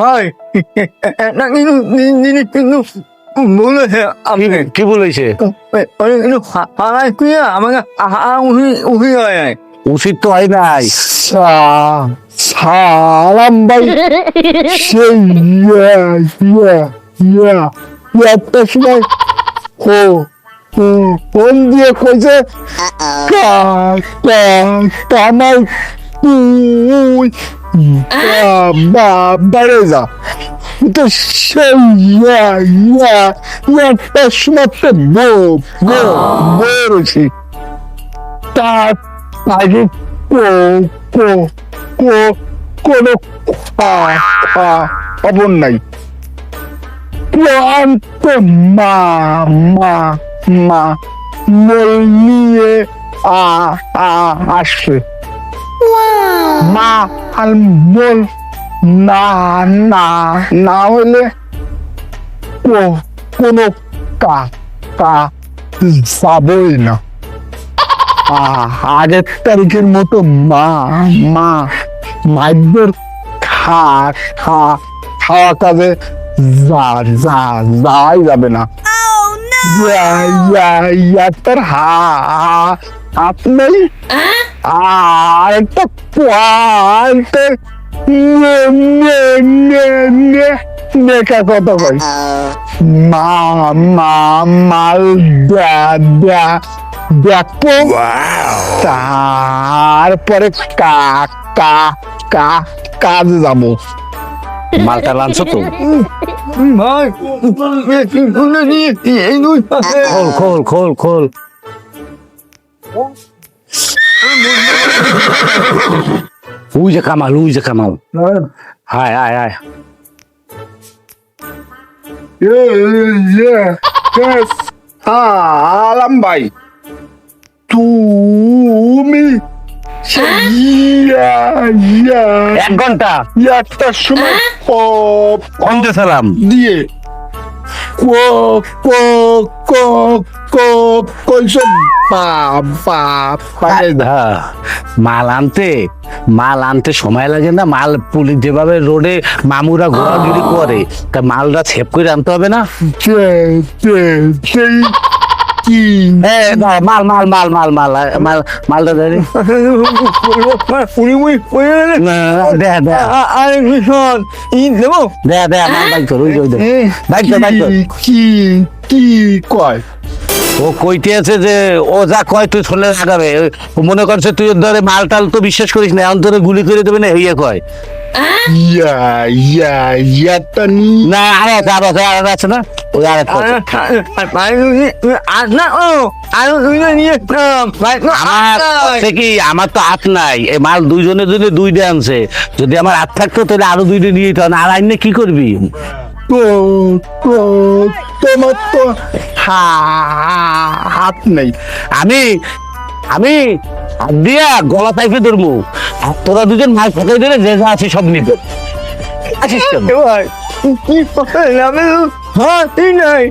ভাই একটা কিন্তু জিনিস কিন্তু বলেছে আপনি। কি বলেছে? কিন্তু আমাকে উহি উহি হয় নাই উচিত তো হয় নাই। সালাম ভাই। সেই ইয়া ইয়া ইয়া সময় ও ফোন দিয়ে কইছে কা কা কামাল তুই বাড়ে যা তো সেই ইয়া ইয়া একটা সময় তো বো বো বড়ছি তার আগে কো কো কো কোনো খবর নাই ক্লান্ত মা মা মা মল নিয়ে আ আ আসে মা আর মল না না না হলে কো কোনো কা কা যাবই না। আগের তারিখের মতো মা মা মাইদের খা খা খাওয়া কাজে যা যা যাই যাবে না। আর একটা পাল্টে নে নে নে নে দেখা কত কই মা মা মাল দা দা দেখো তারপরে কা কা কা কাজ যাব। মালটা লানছো তো? খোল খোল খোল খোল। উই যে কামাল উই যে কামাল হায় হায় হায় আলাম ভাই তুমি এক ঘণ্টা। একটা সময় কমতে সালাম। দিয়ে। কো কো কো কো কইছো বা বা পারে হ্যাঁ, মাল আনতে মাল আনতে সময় লাগে না মাল পুলিশ যেভাবে রোডে মামুরা ঘোরাঘুরি করে তা মালটা সেভ করে আনতে হবে না? কে না, মাল মাল মাল মাল মাল মাল মালটা দে উনি মুই পড়ে না, দে দে আরে ভীষণ ই দেবো দে দে মাল বাইক কর ওই ওই। বাইক কর, বাইক কর। কি কি কয় ও কইতে আছে যে ও যা কয় তুই শুনে লাগাবে মনে করছে তুই ওর ধরে মাল টাল তো বিশ্বাস করিস না এখন তোরে গুলি করে দেবে না হইয়া কয় ইয়া ইয়া ইয়াটা নি না আর আর আছে আর আছে না ওই আর। আজ না ও আর নিয়ে আমার কি আমার তো হাত নাই এই মাল দুইজনে যদি দুইটা আনছে যদি আমার হাত থাকতো তাহলে আরও দুইটা নিয়ে যেত না আর আইনে কি করবি তো তো তোমার তো হা- হাত নেই। আমি আমি দিয়া গলা টাইপে ধরবো। আর তোরা দুজন মাছ ফেঁকাই দিলে যে যা আছে সব নিবে। আছিস কেন? কি নাই।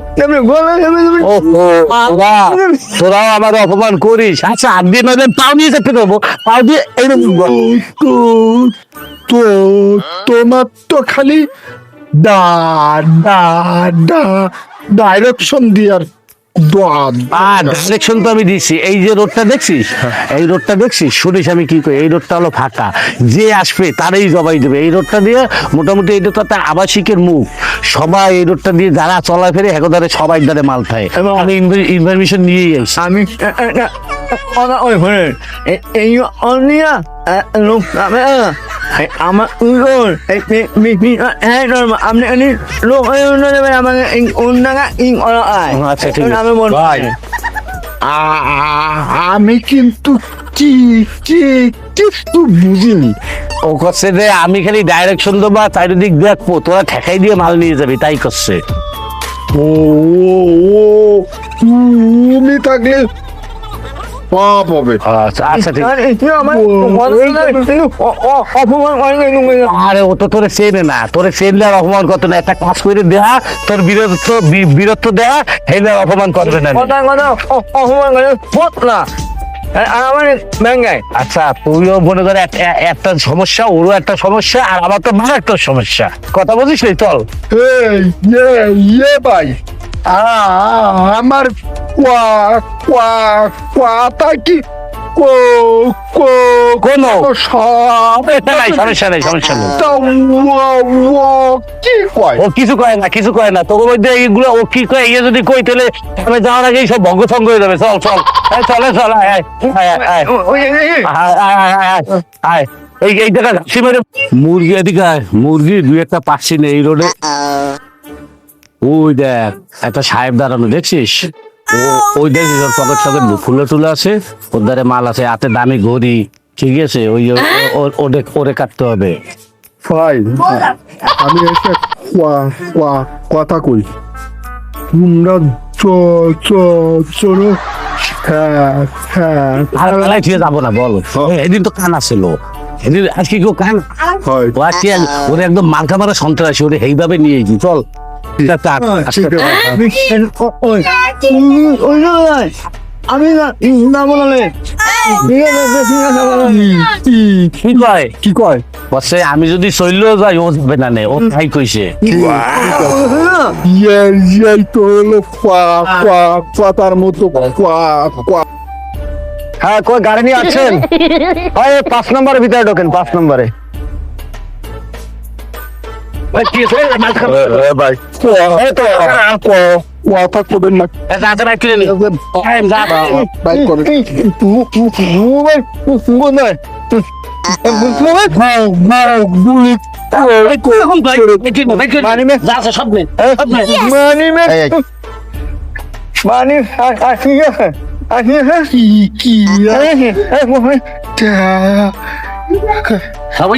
গলা তোরাও আমার অপমান করিস। আচ্ছা হাত দিয়ে নইলে পাও নিয়ে যেতে দেবো পাও দিয়ে এইরকম তোমার তো খালি দা দা দা। ডাইরেকশন দিয়ার ডাইরেকশন তো আমি দিচ্ছি এই যে রোডটা দেখছিস? এই রোডটা দেখছিস? শুনিস আমি কি করি? এই রোডটা হলো ফাঁকা। যে আসবে তারই জবাই দেবে। এই রোডটা দিয়ে মোটামুটি এটা তো একটা আবাসিকের মুখ। সবাই এই রোডটা দিয়ে যারা চলা চলাফেরে একদারে সবাই দ্বারে মাল খায়। আমি ইনফরমেশন নিয়েই আসি আমি কথা ওই এই অনিয়া লোক আমি আমার উগর আপনি এনে লোক আমাকে অন্য ইং অলা আয় আচ্ছা ঠিক আমি মন ভাই আ- আ- আমি কিন্তু কি কি কিছু বুঝিনি ও করছে যে আমি খালি ডাইরেকশন দেবো চারিদিক দেখব। তোরা ঠেকাই দিয়ে মাল নিয়ে যাবি তাই করছে। ও ও ও তুমি থাকলে হবে। আচ্ছা আচ্ছা ঠিক। অপমান করে আরে ও তো তোরে চেনে না। তোরে চেনলে আর অপমান করতো না। একটা কাজ করে দেয়া তোর বীরত্ব বীরত্ব দেয়া হেলে অপমান করবে না। কথা কথা অপমান করে পথ না। আচ্ছা তুইও মনে করে একটা সমস্যা ওরও একটা সমস্যা আর আমার তো মার একটা সমস্যা। কথা বলিস নি চল। এই ভাই আ- আমার কোয়া কোয়া কোয়াটা কি কো কো কোনো সব এটা নাই সমস্যা নেই সমস্যা নেই। তা ও- ও কি কয়? ও কিছু কয় না কিছু কয় না তোর মধ্যে এইগুলো ও কি কয় ইয়ে যদি কই তাহলে আমি যাওয়ার আগেই সব ভঙ্গ সঙ্গ হয়ে যাবে চল চল। চলে চল আয় আয় আয় আয়, আয়। ওই এই, এই, জায়গা ঘাসি মেরে মুরগি এদিকে। মুরগি দুই একটা পাচ্ছি না এই রোডে। ওই দেখ একটা সাহেব দাঁড়ানো দেখছিস? ও ওই দেখছিস ওর পকেট টকেট ফুলে টুলে আছে ওর ধারে মাল আছে হাতে দামি ঘড়ি ঠিক আছে? ওই ওরে ওরে কাটতে হবে। ভাই আমি এসে কথা কই। তোমরা চ চ চলো। হ্যাঁ হ্যাঁ। আর বেলায় ঠিক যাব না বল। এদিন তো কান আসছিল এদিন আজকে কেউ কান হয়। ওরে একদম মার্কা মারা সন্ত্রাসী ওরে এইভাবে নিয়ে চল। আমি না বলালে। কি কয়? কি কয়? বসে আমি যদি শৈল যাই ও যাবে না নে ও তাই কইছে। ইয়ে ইয়ে তো হলো কোয়া কোয়া মতো কোয়া কোয়া হ্যাঁ কই গাড়ি নিয়ে আছেন ওই পাঁচ নম্বরের ভিতরে ঢোকেন পাঁচ নম্বরে। ভাই, কথা কবেন না। মানি। মানি। মানি আসি আসি কি কি সব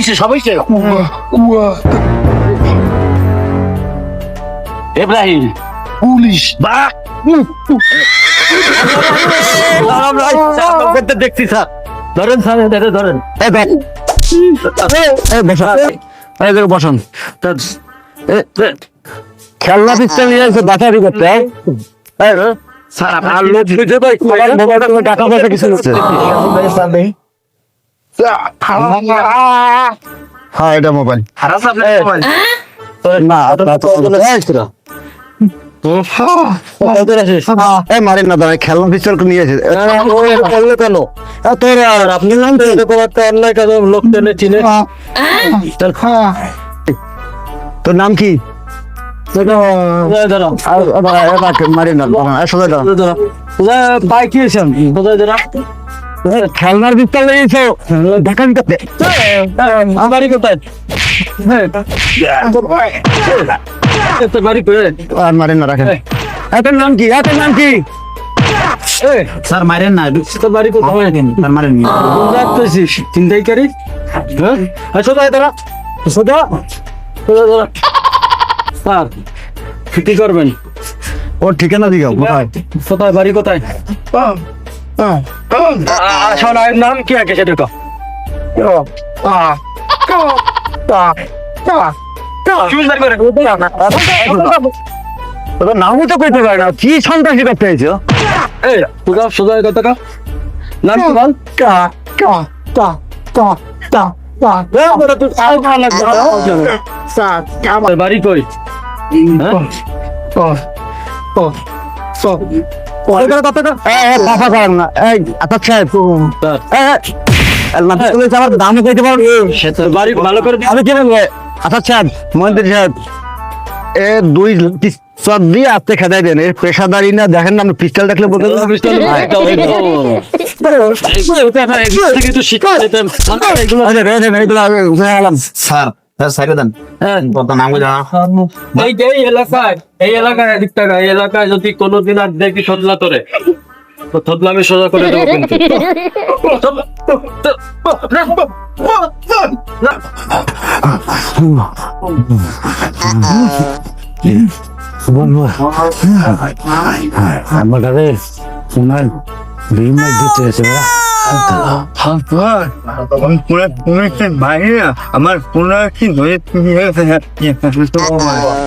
ইব্রাহিম। পুলিশ। দেখছি স্যার। ধরেন স্যার ধরে ধরেন। বসন। খেলনা পিস্তল নিয়ে এসে বাঁচাবি করতে হ্যাঁ? এই, এ, স্যার আপনার লোক বুঝে ভাই আমার মোবাইলটা কোনো টাকা পয়সা কিছু হচ্ছে হ্যাঁ এটা মোবাইল। আপনার এই, তোরা। নাম কি? মারেন না খেলনার পিস্তল নিয়েছো ঢাকা দিতে বাড়ি কোথায়? আর মারেন না রাখেন। এত নাম কি? এত নাম কি? স্যার মারেন না। তোর বাড়ি কোথায়? স্যার মারেন চিন্তাই করি হ্যাঁ? সোজা দাঁড়া। সোজা? সোজা দাঁড়া। স্যার কি করবেন? ওর ঠিকানা দিও কোথায়? কোথায় বাড়ি কোথায়? সোনার নাম কি আগে সেটা। তোর নামও তো পেতে পারে না কি সন্ত্রাসী করতে হয়েছো এই, সোজা সোজা কথা কও। নাম কি বল? কা কা কা কা কা কা এই, বড় কা কই? ও ও আচ্ছা সাহেব এ আমি আচ্ছা দুই দিয়ে আস্তে খেদাই দেন এর পেশাদারি না দেখেন না আপনি পিস্তল দেখলে বলতে স্যার সাইডে দেন। তোর নাম জানা? এই যে এই এলাকায় এই এলাকায় এদিক টাকা এই এলাকায় যদি কোনোদিন আর দেখি সদলা তোরে তো থদলা আমি সোজা করে দেবো কিন্তু। আমার কাছে ওনার দিতে আছে আমার কোনো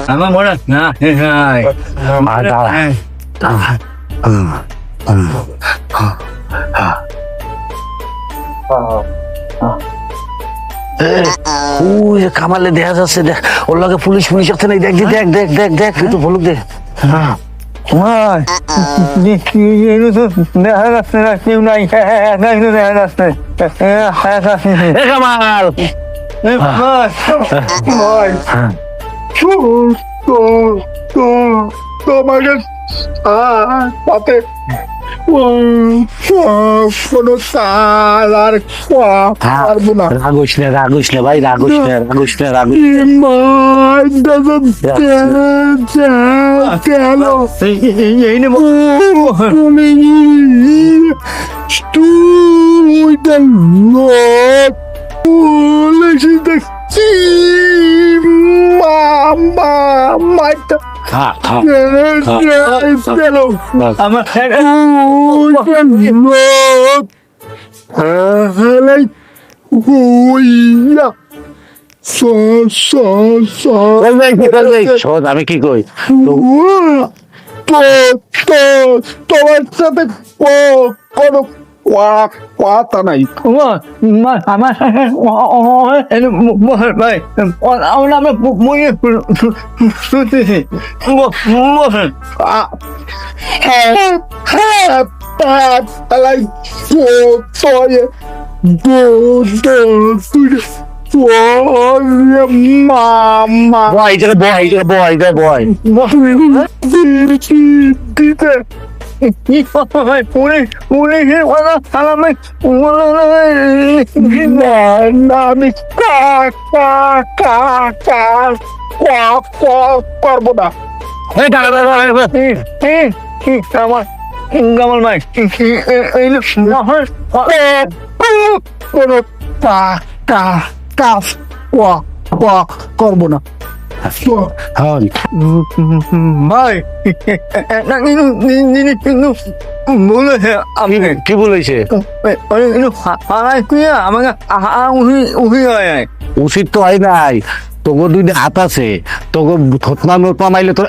আমার মনে না ওই কামালে দেখা যাচ্ছে দেখ। ওর লগে পুলিশ পুলিশ আছে না দেখ দেখ দেখ দেখ দেখ একটু বলুক দেখ। হ্যাঁ দেখা যাচ্ছে না কেউ নাই দেখা যাচ্ছে হ্যাঁ তোমাকে পাতে কোনো সাল আর পারব না রাগোস না রাগোস না ভাই রাগোস না রাগোস না রাগোস নে তুই আমার আমি কি কই তোমার সাথে কথা নাই আমার ভাই আমরা মনে শুনতেছি হ্যাঁ হ্যাঁ হ্যাঁ মামা বয় বয় এই বয় জায়গায় বয় ভাই? পুলিশ পুলিশের কথা সালামে না না আমি কা কা কা কা কা কা পারব না। দাঁড়া আমার গামাল কোনো কা কা কাজ ওয়া ওয়া করব না। তো ভাই বলেছে আপনি কি বলেছে আমাকে আহা উহি উহি হয় উচিত তো হয় নাই তোকে দুই হাত আছে তোকে থতমা মাইলে তোর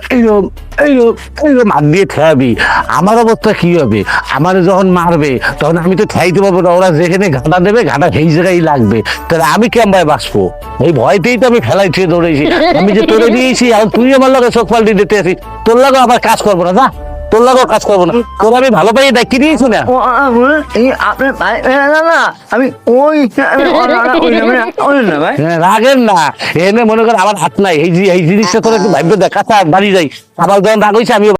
হাত দিয়ে ঠেয়াবি। আমার অবস্থা কি হবে? আমার যখন মারবে তখন আমি তো ঠেয়াইতে পারব না ওরা যেখানে ঘাটা দেবে, ঘাটা সেই জায়গায় লাগবে। তাহলে আমি কেমন বাঁচবো? এই ভয়তেই তো আমি ফেলাই ছুঁয়ে দৌড়েছি আমি যে তোরে দিয়েছি আর তুই আমার লগে চোখ পাল্টি দিতে আসি তোর লাগে আমার কাজ করব না তোর লাগো কাজ করব না। তোর আমি ভালো পাই দেখি দিয়েছ না আপনার ভাই না আমি ওই না হ্যাঁ, রাগেন না। এনে মনে কর আমার হাত নাই। এই এই জিনিসটা তোর একটু ভাববে দেখা বাড়ি যাই। আবার যখন রাগ হয়েছে আমি